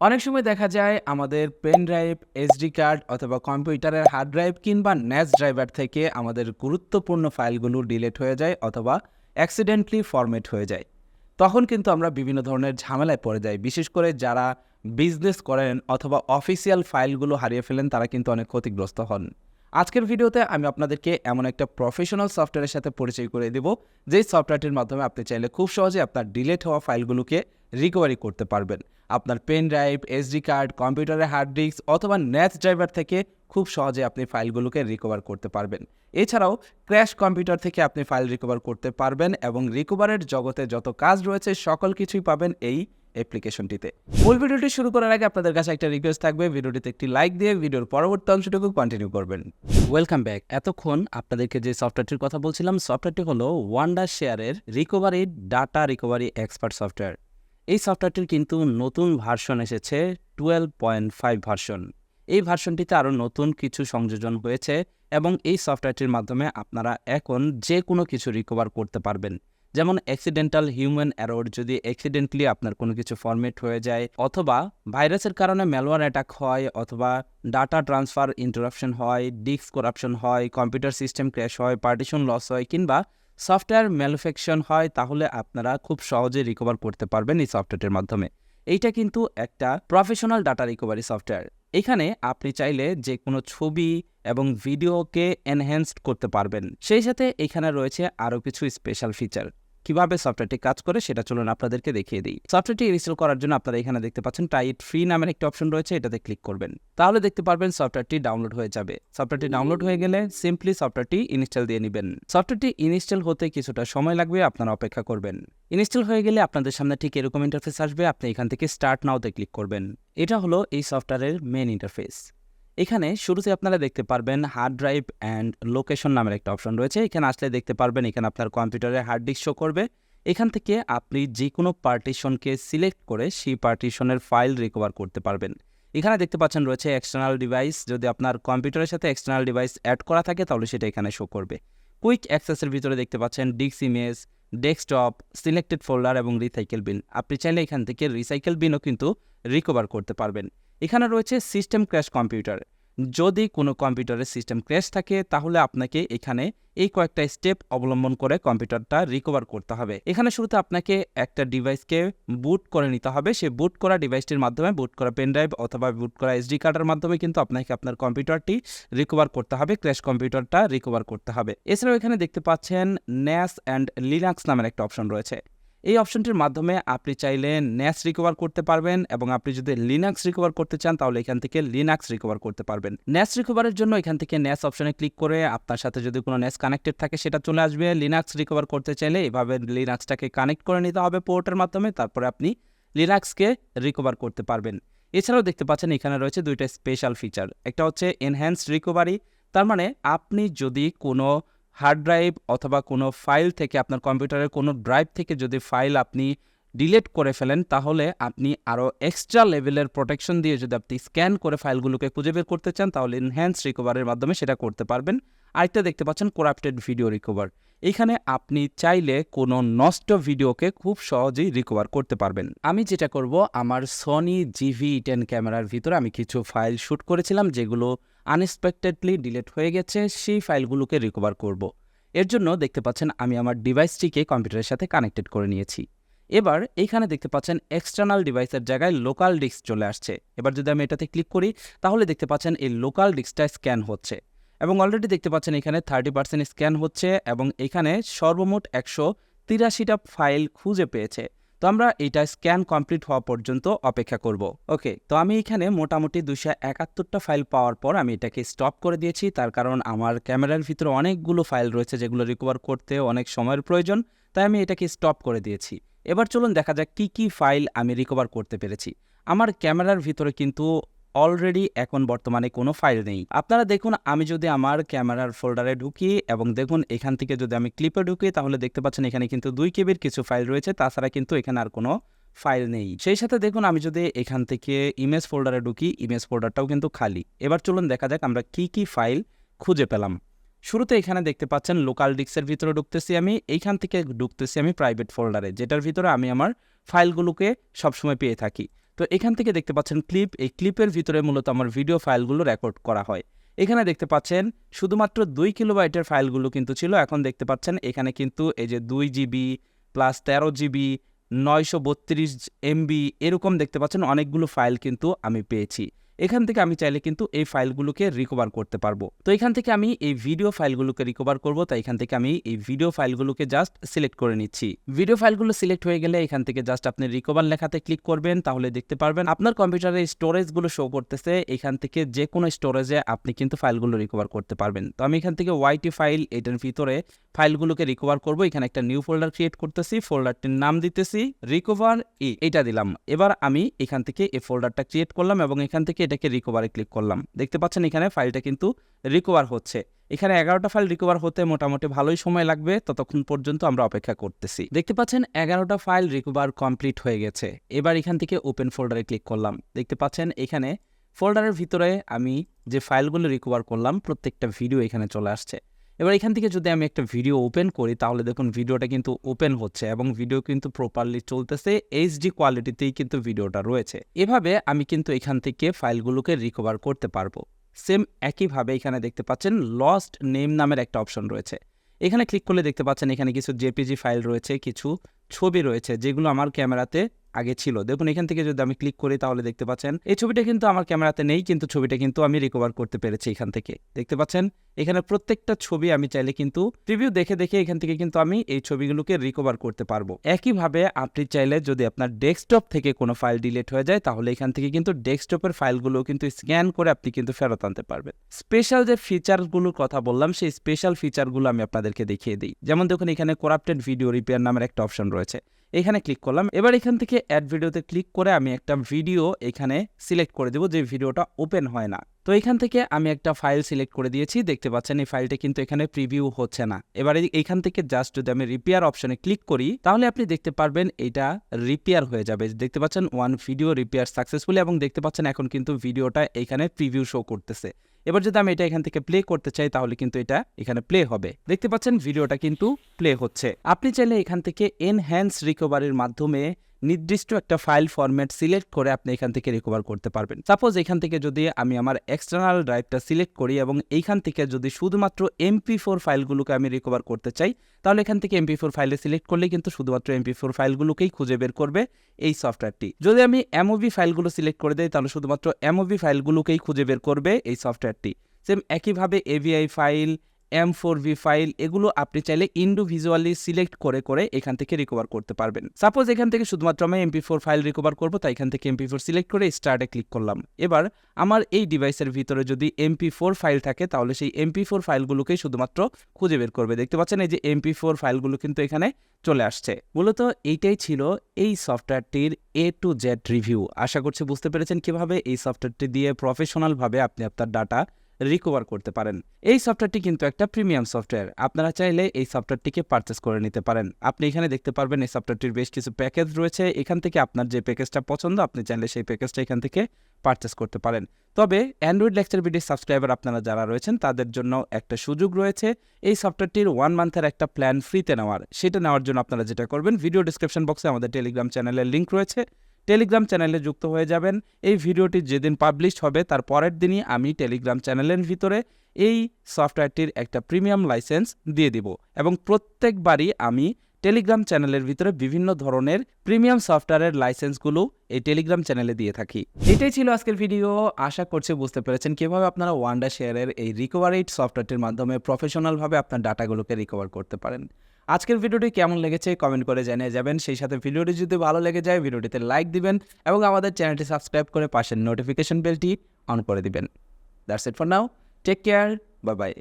অনেক সময় দেখা যায় আমাদের পেন ড্রাইভ এসডি কার্ড অথবা কম্পিউটারের হার্ড ড্রাইভ কিংবা ন্যাস ড্রাইভার থেকে আমাদের গুরুত্বপূর্ণ ফাইলগুলো ডিলেট হয়ে যায় অথবা অ্যাক্সিডেন্টলি ফরম্যাট হয়ে যায়। তখন কিন্তু আমরা বিভিন্ন ধরনের ঝামেলায় পড়ে যাই। বিশেষ করে যারা বিজনেস করেন অথবা অফিসিয়াল ফাইলগুলো হারিয়ে ফেলেন, তারা কিন্তু অনেক ক্ষতিগ্রস্ত হন। আজকের ভিডিওতে আমি আপনাদেরকে এমন একটা প্রফেশনাল সফটওয়্যারের সাথে পরিচয় করে দেব। যেই সফটওয়্যারটির মাধ্যমে আপনি চাইলে খুব সহজে আপনার ডিলেট হওয়া ফাইলগুলোকে রিকভারি করতে পারবেন। আপনার পেন ড্রাইভ এসডি কার্ড কম্পিউটারের হার্ড ডিস্ক অথবা ন্যাথ ড্রাইভার থেকে খুব সহজে আপনি ফাইলগুলোকে রিকভার করতে পারবেন। এছাড়াও ক্র্যাশ কম্পিউটার থেকে আপনি ফাইল রিকভার করতে পারবেন এবং রিকভারের জগতে যত কাজ রয়েছে, সকল কিছুই পাবেন এই অ্যাপ্লিকেশনটিতে মূল ভিডিওটি শুরু করার আগে আপনাদের কাছে একটা রিকোয়েস্ট থাকবে। ভিডিওটিতে একটি লাইক দিয়ে ভিডিওর পরবর্তী অংশটুকু কন্টিনিউ করবেন। ওয়েলকাম ব্যাক এতক্ষণ আপনাদেরকে যে সফটওয়্যারটির কথা বলছিলাম সফটওয়্যারটি হলো ওয়ান্ডার শেয়ারের recovery data recovery expert software এই সফটওয়্যারটির কিন্তু নতুন ভার্সন এসেছে টুয়েলভ পয়েন্ট ফাইভ ভার্সন এই ভার্সনটিতে আরও নতুন কিছু সংযোজন হয়েছে এবং এই সফটওয়্যারটির মাধ্যমে আপনারা এখন যে কোনো কিছু রিকভার করতে পারবেন। যেমন অ্যাক্সিডেন্টাল হিউম্যান অ্যারোর যদি অ্যাক্সিডেন্টলি আপনার কোনো কিছু ফরম্যাট হয়ে যায়, অথবা ভাইরাসের কারণে ম্যালওয়ার অ্যাটাক হয়, অথবা ডাটা ট্রান্সফার ইন্টারাপশন হয় ডিস্ক করাপশন হয় কম্পিউটার সিস্টেম ক্র্যাশ হয় পার্টিশন লস হয়, কিংবা সফটওয়্যার ম্যানুফ্যাকশন হয়, তাহলে আপনারা খুব সহজে রিকভার করতে পারবেন এই সফটওয়্যারটির মাধ্যমে। এইটা কিন্তু একটা প্রফেশনাল ডাটা রিকভারি সফটওয়্যার এখানে আপনি চাইলে যে কোনো ছবি এবং ভিডিওকে এনহ্যান্সড করতে পারবেন। সেই সাথে এখানে রয়েছে আরও কিছু স্পেশাল ফিচার কীভাবে সফটওয়্যারটি কাজ করে সেটা চলুন আপনাদেরকে দেখিয়ে দিই। সফটওয়্যারটি ইনস্টল করার জন্য আপনারা এখানে দেখতে পাচ্ছেন টাইট ফ্রি নামের একটা অপশন রয়েছে, এটাতে ক্লিক করবেন। তাহলে দেখতে পারবেন সফটওয়্যারটি ডাউনলোড হয়ে যাবে। সফটওয়্যারটি ডাউনলোড হয়ে গেলে সিম্পলি সফটওয়্যারটি ইনস্টল দিয়ে নেবেন। সফটওয়্যারটি ইনস্টল হতে কিছুটা সময় লাগবে, আপনারা অপেক্ষা করবেন। ইনস্টল হয়ে গেলে আপনাদের সামনে ঠিক এরকম ইন্টারফেস আসবে, আপনি এখান থেকে স্টার্ট নাওতে ক্লিক করবেন। এটা হলো এই সফটওয়্যারের মেন ইন্টারফেস এখানে শুরুতে আপনারা দেখতে পারবেন হার্ড ড্রাইভ অ্যান্ড লোকেশন নামের একটা অপশন রয়েছে। এখানে আসলে দেখতে পারবেন, এখানে আপনার কম্পিউটারে হার্ড ডিস্ক শো করবে। এখান থেকে আপনি যে কোনো পার্টিশনকে সিলেক্ট করে সেই পার্টিশনের ফাইল রিকভার করতে পারবেন। এখানে দেখতে পাচ্ছেন রয়েছে এক্সটার্নাল ডিভাইস যদি আপনার কম্পিউটারের সাথে এক্সটার্নাল ডিভাইস অ্যাড করা থাকে, তাহলে সেটা এখানে শো করবে। কুইক অ্যাক্সেসের ভিতরে দেখতে পাচ্ছেন ডিক্স ইমেজ ডেস্কটপ সিলেক্টেড ফোল্ডার এবং রিসাইকেল বিন আপনি চাইলে এখান থেকে রিসাইকেল বিনও কিন্তু রিকভার করতে পারবেন। এখানে রয়েছে সিস্টেম ক্র্যাশ কম্পিউটার যদি কোনো কম্পিউটারের সিস্টেম ক্র্যাশ থাকে, তাহলে আপনাকে এখানে এই কয়েকটা স্টেপ অবলম্বন করে কম্পিউটারটা রিকভার করতে হবে। এখানে শুরুতে আপনাকে একটা ডিভাইসকে বুট করে নিতে হবে। সে বুট করা ডিভাইসটির মাধ্যমে বুট করা পেনড্রাইভ অথবা বুট করা এসডি কার্ডের মাধ্যমে কিন্তু আপনাকে আপনার কম্পিউটারটি রিকভার করতে হবে ক্র্যাশ কম্পিউটারটা রিকভার করতে হবে। এছাড়াও এখানে দেখতে পাচ্ছেন ন্যাস অ্যান্ড লিনাক্স নামের একটা অপশন রয়েছে। এই অপশনটির মাধ্যমে আপনি চাইলে ন্যাস রিকভার করতে পারবেন এবং আপনি যদি লিনাক্স রিকভার করতে চান, তাহলে এখান থেকে লিনাক্স রিকভার করতে পারবেন। ন্যাস রিকভারের জন্য এখান থেকে ন্যাস অপশনে ক্লিক করে আপনার সাথে যদি কোনো ন্যাস কানেক্টেড থাকে, সেটা চলে আসবে। লিনাক্স রিকভার করতে চাইলে এভাবে লিনাক্সটাকে কানেক্ট করে নিতে হবে পোর্টের মাধ্যমে, তারপরে আপনি লিনাক্সকে রিকভার করতে পারবেন। এছাড়াও দেখতে পাচ্ছেন এখানে রয়েছে দুইটা স্পেশাল ফিচার একটা হচ্ছে এনহ্যান্সড রিকভারি তার মানে আপনি যদি কোনো হার্ড ড্রাইভ অথবা কোনো ফাইল থেকে আপনার কম্পিউটারের কোনো ড্রাইভ থেকে যদি ফাইল আপনি ডিলিট করে ফেলেন, তাহলে আপনি আরও এক্সট্রা লেভেলের প্রোটেকশন দিয়ে যদি আপনি স্ক্যান করে ফাইলগুলোকে খুঁজে বের করতে চান, তাহলে এনহ্যান্স রিকভারের মাধ্যমে সেটা করতে পারবেন। আরেকটা দেখতে পাচ্ছেন করাপ্টেড ভিডিও রিকভার এখানে আপনি চাইলে কোনো নষ্ট ভিডিওকে খুব সহজেই রিকভার করতে পারবেন। আমি যেটা করব, আমার সনি জিভি টেন ক্যামেরার ভিতরে আমি কিছু ফাইল শ্যুট করেছিলাম, যেগুলো আনএক্সপেক্টেডলি ডিলিট হয়ে গেছে, সেই ফাইলগুলোকে রিকভার করব। এর জন্য দেখতে পাচ্ছেন আমি আমার ডিভাইসটিকে কম্পিউটারের সাথে কানেক্টেড করে নিয়েছি। এবার এইখানে দেখতে পাচ্ছেন এক্সটার্নাল ডিভাইসের জায়গায় লোকাল ডিস্ক চলে আসছে। এবার যদি আমি এটাতে ক্লিক করি, তাহলে দেখতে পাচ্ছেন এই লোকাল ডিস্কটা স্ক্যান হচ্ছে। এবং অলরেডি দেখতে পাচ্ছেন এখানে থার্টি পার্সেন্ট স্ক্যান হচ্ছে এবং এখানে সর্বমোট একশো তিরাশিটা ফাইল খুঁজে পেয়েছে। আমরা এটা স্ক্যান কমপ্লিট হওয়া পর্যন্ত অপেক্ষা করব। ওকে তো আমি এখানে মোটামুটি দুশো একাত্তরটা ফাইল পাওয়ার পর আমি এটাকে স্টপ করে দিয়েছি। তার কারণ আমার ক্যামেরার ভিতরে অনেকগুলো ফাইল রয়েছে যেগুলো রিকভার করতে অনেক সময়ের প্রয়োজন, তাই আমি এটাকে স্টপ করে দিয়েছি। এবার চলুন দেখা যাক কী কী ফাইল আমি রিকভার করতে পেরেছি। আমার ক্যামেরার ভিতরে কিন্তু অলরেডি এখন বর্তমানে কোনো ফাইল নেই। আপনারা দেখুন, আমি যদি আমার ক্যামেরার ফোল্ডারে ঢুকি এবং দেখুন, এখান থেকে যদি আমি ক্লিপে ঢুকি, তাহলে দেখতে পাচ্ছেন এখানে কিন্তু দুই কেবির কিছু ফাইল রয়েছে, তাছাড়া কিন্তু এখানে আর কোনো ফাইল নেই। সেই সাথে দেখুন, আমি যদি এখান থেকে ইমেজ ফোল্ডারে ঢুকি ইমেজ ফোল্ডারটাও কিন্তু খালি। এবার চলুন দেখা যাক, আমরা কি কি ফাইল খুঁজে পেলাম। শুরুতে এখানে দেখতে পাচ্ছেন লোকাল ডিস্কের ভিতরে ঢুকতেছি আমি, এইখান থেকে ঢুকতেছি আমি প্রাইভেট ফোল্ডারে যেটার ভিতরে আমি আমার ফাইলগুলোকে সবসময় পেয়ে থাকি। তো এখান থেকে দেখতে পাচ্ছেন ক্লিপ এই ক্লিপের ভিতরে মূলত আমার ভিডিও ফাইলগুলো রেকর্ড করা হয়। এখানে দেখতে পাচ্ছেন শুধুমাত্র দুই কিলোবাইটের ফাইলগুলো কিন্তু ছিল। এখন দেখতে পাচ্ছেন এখানে কিন্তু এই যে দুই জিবি প্লাস তেরো জিবি নয়শো বত্রিশ এমবি এরকম দেখতে পাচ্ছেন অনেকগুলো ফাইল কিন্তু আমি পেয়েছি। এখান থেকে আমি চাইলে কিন্তু এই ফাইলগুলোকে রিকভার করতে পারব। তো এখান থেকে আমি এই ভিডিও ফাইলগুলোকে রিকভার করব, তাই এখান থেকে আমি এই ভিডিও ফাইলগুলোকে জাস্ট সিলেক্ট করে নিচ্ছি। ভিডিও ফাইলগুলো সিলেক্ট হয়ে গেলে এখান থেকে জাস্ট আপনি রিকভার লেখাতে ক্লিক করবেন, তাহলে দেখতে পারবেন আপনার কম্পিউটারে স্টোরেজগুলো শো করতেছে, এখান থেকে যে কোনো স্টোরেজে আপনি কিন্তু ফাইলগুলো রিকভার করতে পারবেন। তো আমি এখান থেকে ওয়াইটি ফাইল এটার ভিতরে ফাইলগুলোকে রিকভার করব। এখানে একটা নিউ ফোল্ডার ক্রিয়েট করতেছি ফোল্ডারটির নাম দিতেছি রিকভার ই এটা দিলাম। এবার আমি এখান থেকে এই ফোল্ডারটা ক্রিয়েট করলাম এবং এখান থেকে এটাকে রিকভারে ক্লিক করলাম। দেখতে পাচ্ছেন এখানে ফাইলটা কিন্তু রিকভার হচ্ছে। এখানে এগারোটা ফাইল রিকভার হতে মোটামুটি ভালোই সময় লাগবে, ততক্ষণ পর্যন্ত আমরা অপেক্ষা করতেছি। দেখতে পাচ্ছেন এগারোটা ফাইল রিকভার কমপ্লিট হয়ে গেছে। এবার এখান থেকে ওপেন ফোল্ডারে ক্লিক করলাম। দেখতে পাচ্ছেন এখানে ফোল্ডারের ভিতরে আমি যে ফাইলগুলো রিকভার করলাম, প্রত্যেকটা ভিডিও এখানে চলে আসছে। এবার এখান থেকে যদি আমি একটা ভিডিও ওপেন করি, তাহলে দেখুন ভিডিওটা কিন্তু ওপেন হচ্ছে এবং ভিডিও কিন্তু প্রপারলি চলতেছে এইচডি কোয়ালিটিতেই কিন্তু ভিডিওটা রয়েছে। এভাবে আমি কিন্তু এখান থেকে ফাইলগুলোকে রিকভার করতে পারব। সেম একইভাবে এখানে দেখতে পাচ্ছেন লস্ট নেম নামের একটা অপশন রয়েছে। এখানে ক্লিক করলে দেখতে পাচ্ছেন এখানে কিছু জেপিজি ফাইল রয়েছে, কিছু ছবি রয়েছে, যেগুলো আমার ক্যামেরাতে আগে ছিল। দেখুন, এখান থেকে যদি আমি ক্লিক করি, তাহলে দেখতে পাচ্ছেন, এই ছবিটা কিন্তু আমার ক্যামেরাতে নেই, কিন্তু ছবিটা কিন্তু আমি রিকভার করতে পেরেছি এখান থেকে। দেখতে পাচ্ছেন, এখানে প্রত্যেকটা ছবি আমি চাইলে কিন্তু প্রিভিউ দেখে দেখে এখান থেকে কিন্তু আমি এই ছবিগুলোকে রিকভার করতে পারব। একইভাবে আপনি চাইলে যদি আপনার ডেস্কটপ থেকে কোনো ফাইল ডিলিট হয়ে যায়, তাহলে এখান থেকে কিন্তু ডেস্কটপের ফাইলগুলো কিন্তু স্ক্যান করে আপনি কিন্তু ফেরত আনতে পারবেন। স্পেশাল যে ফিচারগুলোর কথা বললাম, সেই স্পেশাল ফিচারগুলো আমি আপনাদেরকে দেখিয়ে দিই। যেমন দেখুন, এখানে করাপ্টেড ভিডিও রিপেয়ার নামের একটা অপশন রয়েছে। এখানে ক্লিক করলাম। এবার এখান থেকে অ্যাড ভিডিওতে ক্লিক করে আমি একটা ভিডিও এখানে সিলেক্ট করে দেবো, যে ভিডিওটা ওপেন হয় না। তো এখান থেকে আমি একটা ফাইল সিলেক্ট করে দিয়েছি, দেখতে পাচ্ছেন এই ফাইলটা কিন্তু এখানে প্রিভিউ হচ্ছে না। এবারে এইখান থেকে জাস্ট যদি আমি রিপেয়ার অপশনে ক্লিক করি, তাহলে আপনি দেখতে পারবেন এটা রিপেয়ার হয়ে যাবে। দেখতে পাচ্ছেন ওয়ান ভিডিও রিপেয়ার সাকসেসফুলি এবং দেখতে পাচ্ছেন এখন কিন্তু ভিডিওটা এখানে প্রিভিউ শো করতেছে। এবার যদি আমি এটা এখান থেকে প্লে করতে চাই, তাহলে কিন্তু এটা এখানে প্লে হবে। দেখতে পাচ্ছেন ভিডিওটা কিন্তু প্লে হচ্ছে। আপনি চাইলে এখান থেকে এনহ্যান্স রিকভারির মাধ্যমে নির্দিষ্ট একটা ফাইল ফরম্যাট সিলেক্ট করে আপনি এখান থেকে রিকভার করতে পারবেন। সাপোজ এখান থেকে যদি আমি আমার এক্সটার্নাল ড্রাইভটা সিলেক্ট করি এবং এইখান থেকে যদি শুধুমাত্র এমপি ফোর ফাইলগুলোকে আমি রিকভার করতে চাই, তাহলে এখান থেকে এমপি ফোর ফাইলে সিলেক্ট করলে কিন্তু শুধুমাত্র এমপি ফোর ফাইলগুলোকেই খুঁজে বের করবে এই সফটওয়্যারটি যদি আমি এমওভি ফাইলগুলো সিলেক্ট করে দিই, তাহলে শুধুমাত্র এমওভি ফাইলগুলোকেই খুঁজে বের করবে এই সফটওয়্যারটি সেম একইভাবে AVI file M four V file এগুলো আপনি চাইলে ইন্ডিভিজুয়ালি সিলেক্ট করে করে এখান থেকে রিকভার করতে পারবেন। সাপোজ এখান থেকে শুধুমাত্র আমি এমপি ফোর ফাইল রিকভার করব, তাই এখান থেকে এমপি ফোর সিলেক্ট করে স্টার্টে ক্লিক করলাম। এবার আমার এই ডিভাইসের ভিতরে যদি এমপি ফোর ফাইল থাকে, তাহলে সেই এমপি ফোর ফাইলগুলোকেই শুধুমাত্র খুঁজে বের করবে। দেখতে পাচ্ছেন এই যে এমপি ফোর ফাইলগুলো কিন্তু এখানে চলে আসছে। মূলত এইটাই ছিল এই সফটওয়্যারটির এ টু জেড রিভিউ আশা করছি বুঝতে পেরেছেন কীভাবে এই সফটওয়্যারটি দিয়ে প্রফেশনালভাবে আপনি আপনার ডাটা রিকভার করতে পারেন। এই সফটওয়্যারটি কিন্তু একটা প্রিমিয়াম সফটওয়্যার আপনারা চাইলে এই সফটওয়্যারটিকে পারচেস করে নিতে পারেন। আপনি এখানে দেখতে পারবেন এই সফটওয়্যারটির বেশ কিছু প্যাকেজ রয়েছে। এখান থেকে আপনার যে প্যাকেজটা পছন্দ, আপনি চাইলে সেই প্যাকেজটা এখান থেকে পারচেস করতে পারেন। তবে অ্যান্ড্রয়েড লেকচার ভিডিও সাবস্ক্রাইবার আপনারা যারা রয়েছেন, তাদের জন্য একটা সুযোগ রয়েছে। এই সফটওয়্যারটির ওয়ান মান্থের একটা প্ল্যান ফ্রিতে নেওয়ার। সেটা নেওয়ার জন্য আপনারা যেটা করবেন ভিডিও ডিসক্রিপশন বক্সে আমাদের টেলিগ্রাম চ্যানেলের লিঙ্ক রয়েছে। টেলিগ্রাম চ্যানেলে যুক্ত হয়ে যাবেন। এই ভিডিওটি যেদিন পাবলিশ হবে, তার পরের দিনই আমি টেলিগ্রাম চ্যানেলের ভিতরে এই সফটওয়্যারটির একটা প্রিমিয়াম লাইসেন্স দিয়ে দিব। এবং প্রত্যেকবারই আমি টেলিগ্রাম চ্যানেলের ভিতরে বিভিন্ন ধরনের প্রিমিয়াম সফটওয়্যারের লাইসেন্সগুলো এই টেলিগ্রাম চ্যানেলে দিয়ে থাকি। এটাই ছিল আজকের ভিডিও। আশা করছি বুঝতে পেরেছেন কীভাবে আপনারা ওয়ান্ডা শেয়ারের এই রিকভারিড সফটওয়্যারটির মাধ্যমে প্রফেশনালভাবে আপনার ডাটাগুলোকে রিকভার করতে পারেন। আজকের ভিডিওটি কেমন লেগেছে কমেন্ট করে জানিয়ে যাবেন। সেই সাথে ভিডিওটি যদি ভালো লেগে যায়, ভিডিওটিতে লাইক দিবেন এবং আমাদের চ্যানেলটি সাবস্ক্রাইব করে পাশের নোটিফিকেশন বেলটি অন করে দিবেন। That's it for now. Take care. Bye bye.